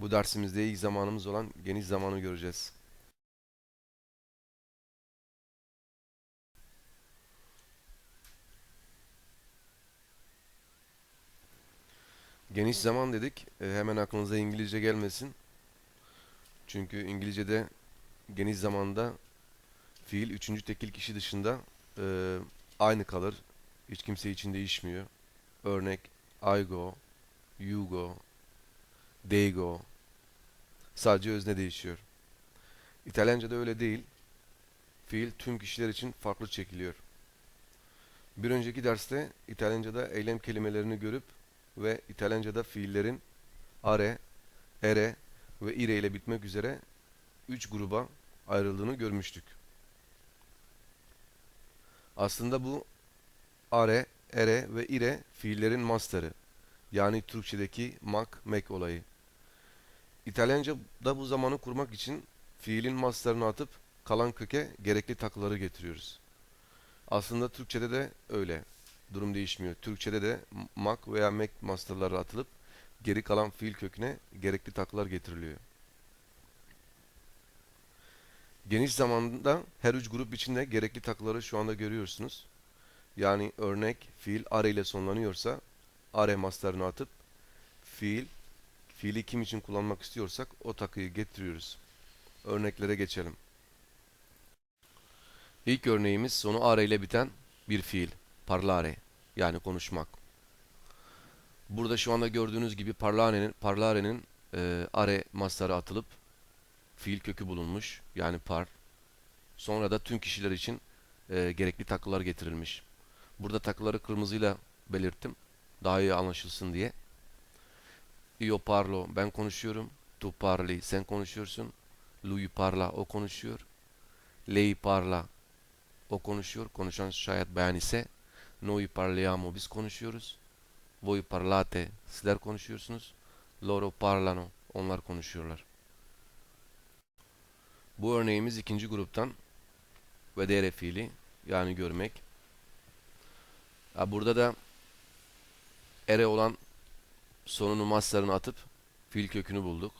Bu dersimizde ilk zamanımız olan geniş zamanı göreceğiz. Geniş zaman dedik. e, hemen aklınıza İngilizce gelmesin. Çünkü İngilizce'de geniş zamanda fiil üçüncü tekil kişi dışında e, aynı kalır. Hiç kimse için değişmiyor. Örnek I go, you go, they go. Sadece özne değişiyor. İtalyanca'da öyle değil. Fiil tüm kişiler için farklı çekiliyor. Bir önceki derste İtalyanca'da eylem kelimelerini görüp ve İtalyanca'da fiillerin are, ere ve ire ile bitmek üzere üç gruba ayrıldığını görmüştük. Aslında bu are, ere ve ire fiillerin master'ı. Yani Türkçedeki mak, mek olayı. İtalyanca'da bu zamanı kurmak için fiilin master'ını atıp kalan köke gerekli takıları getiriyoruz. Aslında Türkçede de öyle. Durum değişmiyor. Türkçede de mak veya mek master'ları atılıp geri kalan fiil köküne gerekli takılar getiriliyor. Geniş zamanda her üç grup içinde gerekli takıları şu anda görüyorsunuz. Yani örnek fiil are ile sonlanıyorsa are master'ını atıp fiil fiili kim için kullanmak istiyorsak o takıyı getiriyoruz. Örneklere geçelim. İlk örneğimiz sonu are ile biten bir fiil. Parlare yani konuşmak. Burada şu anda gördüğünüz gibi parlare'nin parlare'nin e, are mastarı atılıp fiil kökü bulunmuş. Yani par. Sonra da tüm kişiler için e, gerekli takılar getirilmiş. Burada takıları kırmızıyla belirttim. Daha iyi anlaşılsın diye. Io parlo ben konuşuyorum. Tu parli sen konuşuyorsun. Lui parla o konuşuyor. Lei parla o konuşuyor. Konuşan şayet beyan ise Noi parliamo biz konuşuyoruz. Voi parlate sizler konuşuyorsunuz. Loro parlano onlar konuşuyorlar. Bu örneğimiz ikinci gruptan vedere fiili yani görmek. Ha, burada da ere olan sonunu maslarını atıp fiil kökünü bulduk.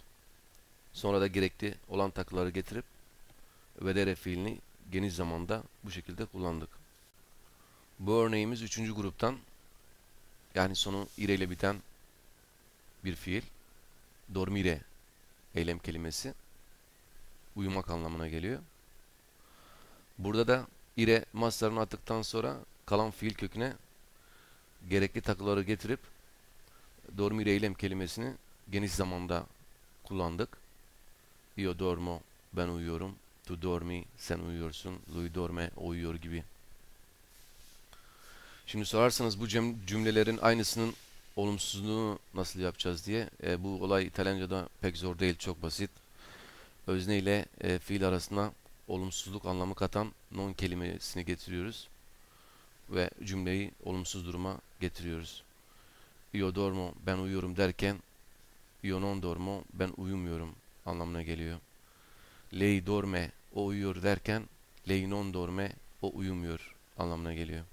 Sonra da gerekli olan takıları getirip vedere fiilini geniş zamanda bu şekilde kullandık. Bu örneğimiz üçüncü gruptan yani sonu ire ile biten bir fiil. Dormire eylem kelimesi. Uyumak anlamına geliyor. Burada da ire maslarını attıktan sonra kalan fiil köküne gerekli takıları getirip dormire eylem kelimesini geniş zamanda kullandık. Io dormo ben uyuyorum. Tu dormi sen uyuyorsun. Lui dorme o uyuyor gibi. Şimdi sorarsanız bu cümlelerin aynısının olumsuzluğunu nasıl yapacağız diye. E, bu olay İtalyanca'da pek zor değil, çok basit. Özne ile e, fiil arasında olumsuzluk anlamı katan non kelimesini getiriyoruz ve cümleyi olumsuz duruma getiriyoruz. Io dormo ben uyuyorum derken io non dormo ben uyumuyorum anlamına geliyor. Lei dorme o uyuyor derken lei non dorme o uyumuyor anlamına geliyor.